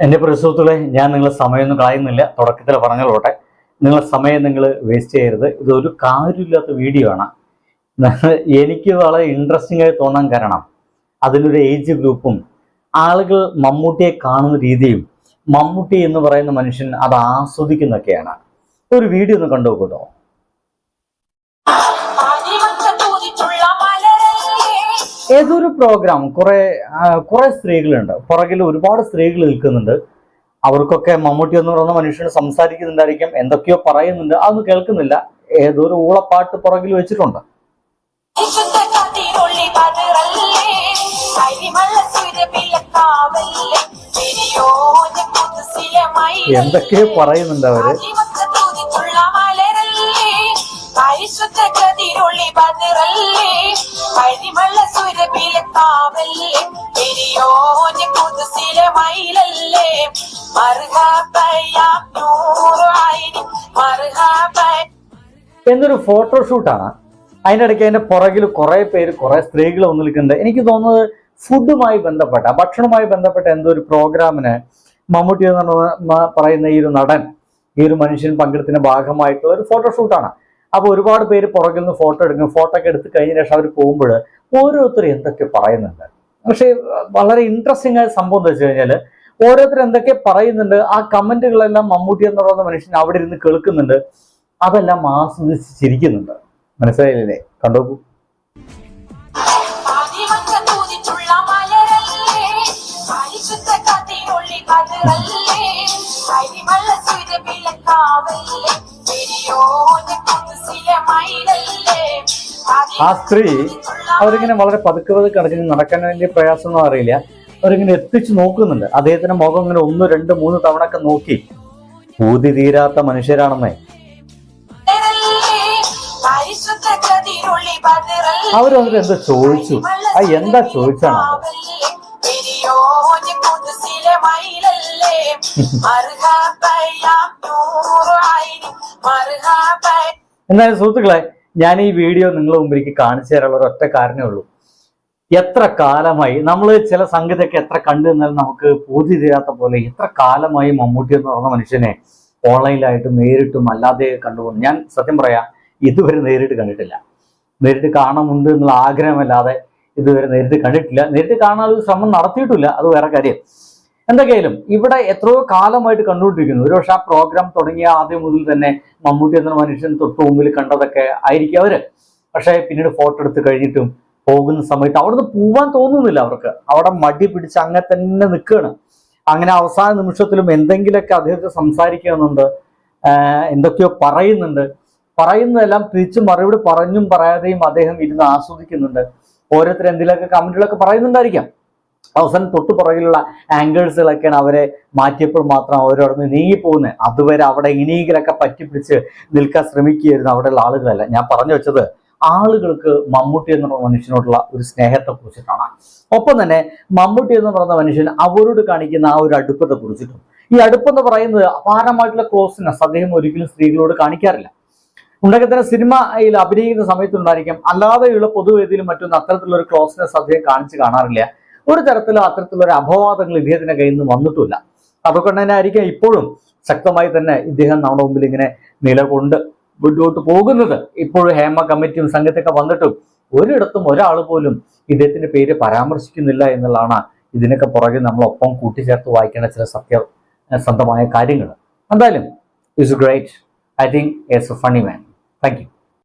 എന്റെ പ്രസുഹൃത്തുക്കളെ ഞാൻ നിങ്ങളെ സമയമൊന്നും കളയുന്നില്ല. തുടക്കത്തിൽ പറഞ്ഞോട്ടെ നിങ്ങളുടെ സമയം നിങ്ങൾ വേസ്റ്റ് ചെയ്യരുത്. ഇതൊരു കാര്യമില്ലാത്ത വീഡിയോ ആണ്. എനിക്ക് വളരെ ഇൻട്രസ്റ്റിംഗ് ആയി തോന്നാൻ കാരണം അതിലൊരു ഏജ് ഗ്രൂപ്പും ആളുകൾ മമ്മൂട്ടിയെ കാണുന്ന രീതിയും മമ്മൂട്ടി എന്ന് പറയുന്ന മനുഷ്യൻ അത് ആസ്വദിക്കുന്നൊക്കെയാണ്. ഒരു വീഡിയോ ഒന്ന് കണ്ടു ഏതൊരു പ്രോഗ്രാം കുറെ കുറെ സ്ത്രീകളുണ്ട്. പുറകിൽ ഒരുപാട് സ്ത്രീകൾ നിൽക്കുന്നുണ്ട്. അവർക്കൊക്കെ മമ്മൂട്ടി എന്ന് പറയുന്ന മനുഷ്യന് സംസാരിക്കുന്നുണ്ടായിരിക്കും എന്തൊക്കെയോ പറയുന്നുണ്ട്. അതൊന്നും കേൾക്കുന്നില്ല. ഏതൊരു ഊളപ്പാട്ട് പുറകിൽ വെച്ചിട്ടുണ്ട്. എന്തൊക്കെയോ പറയുന്നുണ്ട് അവർ. ആദിമക്കത്തൂതിച്ചുള്ള മലരല്ലേ? പരിശുദ്ധ കതിരൊളി പതിറല്ലേ? സുരപിലക്കാവല്ലേ പെരിയോന കുതിസിലെ മയിലല്ലേ? എന്നൊരു ഫോട്ടോഷൂട്ടാണ്. അതിന്റെ ഇടയ്ക്ക് അതിന്റെ പുറകിൽ കുറെ പേര് കുറെ സ്ത്രീകൾ വന്ന് നിൽക്കുന്നുണ്ട്. എനിക്ക് തോന്നുന്നത് ഫുഡുമായി ബന്ധപ്പെട്ട ഭക്ഷണവുമായി ബന്ധപ്പെട്ട എന്തോ ഒരു പ്രോഗ്രാമിന് മമ്മൂട്ടി എന്ന് പറയുന്ന ഈ ഒരു നടൻ ഈ ഒരു മനുഷ്യൻ പങ്കെടുത്തിന്റെ ഭാഗമായിട്ടുള്ള ഒരു ഫോട്ടോഷൂട്ടാണ്. അപ്പൊ ഒരുപാട് പേര് പുറകിൽ നിന്ന് ഫോട്ടോ എടുക്കും. ഫോട്ടോ ഒക്കെ എടുത്ത് കഴിഞ്ഞ ശേഷം അവർ പോകുമ്പോൾ ഓരോരുത്തർ എന്തൊക്കെ പറയുന്നുണ്ട്. പക്ഷേ വളരെ ഇൻട്രസ്റ്റിംഗ് ആയ സംഭവം എന്താ വെച്ച് കഴിഞ്ഞാൽ ഓരോരുത്തർ എന്തൊക്കെ പറയുന്നുണ്ട് ആ കമന്റുകളെല്ലാം മമ്മൂട്ടി എന്ന് പറയുന്ന മനുഷ്യൻ അവിടെ ഇരുന്ന് കേൾക്കുന്നുണ്ട്. അതെല്ലാം ആസ്വദിച്ച് ചിരിക്കുന്നുണ്ട്. മനസ്സിലായില്ലേ? കണ്ടോക്കൂ പരിശുദ്ധ കരിമള്ള സുരപിലക്കാവല്ലേ ആ സ്ത്രീ അവരിങ്ങനെ വളരെ പതുക്കെ പതുക്കെ അടക്കി നടക്കാൻ വലിയ പ്രയാസമൊന്നും അറിയില്ല. അവരിങ്ങനെ എത്തിച്ചു നോക്കുന്നുണ്ട്. അദ്ദേഹത്തിന്റെ മുഖം ഇങ്ങനെ ഒന്ന് രണ്ട് മൂന്ന് തവണ ഒക്കെ നോക്കി. ഊതി തീരാത്ത മനുഷ്യരാണെന്നേ. വന്നിട്ട് എന്താ ചോദിച്ചു? ആ എന്താ ചോദിച്ചാണ് എന്നാലും സുഹൃത്തുക്കളെ ഞാൻ ഈ വീഡിയോ നിങ്ങളുടെ മുമ്പിലേക്ക് കാണിച്ചു തരാനുള്ള ഒറ്റ കാരണമേ ഉള്ളൂ. എത്ര കാലമായി നമ്മൾ ചില സംഗതിയൊക്കെ എത്ര കണ്ടു നിന്നാലും നമുക്ക് പൂതി തീരാത്ത പോലെ എത്ര കാലമായി മമ്മൂട്ടി എന്ന് പറഞ്ഞ മനുഷ്യനെ ഓൺലൈനിലായിട്ടും നേരിട്ടും അല്ലാതെ കണ്ടുപോകുന്നു ഞാൻ സത്യം പറയാം ഇതുവരെ നേരിട്ട് കണ്ടിട്ടില്ല. നേരിട്ട് കാണുന്നുണ്ട് എന്നുള്ള ആഗ്രഹമല്ലാതെ ഇതുവരെ നേരിട്ട് കണ്ടിട്ടില്ല. നേരിട്ട് കാണാനുള്ള ശ്രമം നടത്തിയിട്ടില്ല. അത് വേറെ കാര്യം. എന്തൊക്കെയായാലും ഇവിടെ എത്രയോ കാലമായിട്ട് കണ്ടുകൊണ്ടിരിക്കുന്നു. ഒരുപക്ഷെ ആ പ്രോഗ്രാം തുടങ്ങിയ ആദ്യം മുതൽ തന്നെ മമ്മൂട്ടി എന്ന മനുഷ്യൻ തൊട്ട് മുമ്പിൽ കണ്ടതൊക്കെ ആയിരിക്കും അവർ. പക്ഷേ പിന്നീട് ഫോട്ടോ എടുത്ത് കഴിഞ്ഞിട്ടും പോകുന്ന സമയത്ത് അവിടുന്ന് പോവാൻ തോന്നുന്നില്ല അവർക്ക്. അവിടെ മടി പിടിച്ച് അങ്ങനെ തന്നെ നിൽക്കുകയാണ്. അങ്ങനെ അവസാന നിമിഷത്തിലും എന്തെങ്കിലുമൊക്കെ അദ്ദേഹത്തെ സംസാരിക്കുന്നുണ്ട് എന്തൊക്കെയോ പറയുന്നുണ്ട്. പറയുന്നതെല്ലാം തിരിച്ചു മറുപടി പറഞ്ഞും പറയാതെയും അദ്ദേഹം ഇരുന്ന് ആസ്വദിക്കുന്നുണ്ട്. ഓരോരുത്തർ എന്തെങ്കിലുമൊക്കെ കമന്റുകളൊക്കെ പറയുന്നുണ്ടായിരിക്കാം. അവസാനം തൊട്ടു പുറകിലുള്ള അവരെ മാറ്റിയപ്പോൾ മാത്രം അവരവിടെ നിന്ന് നീങ്ങിപ്പോകുന്നത്. അതുവരെ അവിടെ ഇനിയെങ്കിലൊക്കെ പറ്റിപ്പിടിച്ച് നിൽക്കാൻ ശ്രമിക്കുകയായിരുന്നു അവിടെയുള്ള ആളുകളല്ല. ഞാൻ പറഞ്ഞു വെച്ചത് ആളുകൾക്ക് മമ്മൂട്ടി എന്ന് പറഞ്ഞ മനുഷ്യനോടുള്ള ഒരു സ്നേഹത്തെ കുറിച്ചിട്ടാണ് ഒപ്പം തന്നെ മമ്മൂട്ടി എന്ന് പറയുന്ന മനുഷ്യൻ അവരോട് കാണിക്കുന്ന ആ ഒരു അടുപ്പത്തെ കുറിച്ചിട്ടും ഈ അടുപ്പെന്ന് പറയുന്നത് അപാരമായിട്ടുള്ള ക്ലോസ്നെസ് അദ്ദേഹം ഒരിക്കലും സ്ത്രീകളോട് കാണിക്കാറില്ല. ഉണ്ടെങ്കിൽ തന്നെ സിനിമയിൽ അഭിനയിക്കുന്ന സമയത്തുണ്ടായിരിക്കും. അല്ലാതെയുള്ള പൊതുവേദിയിലും മറ്റൊന്നും അത്തരത്തിലുള്ള ഒരു ക്ലോസ്നെസ് അദ്ദേഹം കാണിച്ച് കാണാറില്ല. ഒരു തരത്തിലും അത്തരത്തിലുള്ള ഒരു അപവാദങ്ങൾ ഇദ്ദേഹത്തിന്റെ കയ്യിൽ നിന്ന് വന്നിട്ടില്ല ആയിരിക്കും ഇപ്പോഴും ശക്തമായി തന്നെ ഇദ്ദേഹം നമ്മുടെ മുമ്പിൽ ഇങ്ങനെ നിലകൊണ്ട് മുന്നോട്ട് പോകുന്നത്. ഇപ്പോഴും ഹേമ കമ്മിറ്റിയും സംഘത്തൊക്കെ വന്നിട്ടും ഒരിടത്തും ഒരാൾ പോലും ഇദ്ദേഹത്തിന്റെ പേര് പരാമർശിക്കുന്നില്ല എന്നുള്ളതാണ് ഇതിനൊക്കെ പുറകെ നമ്മളൊപ്പം കൂട്ടിച്ചേർത്ത് വായിക്കേണ്ട ചില സത്യ സത്യസന്ധമായ കാര്യങ്ങൾ. എന്തായാലും it's great I think is a funny man thank you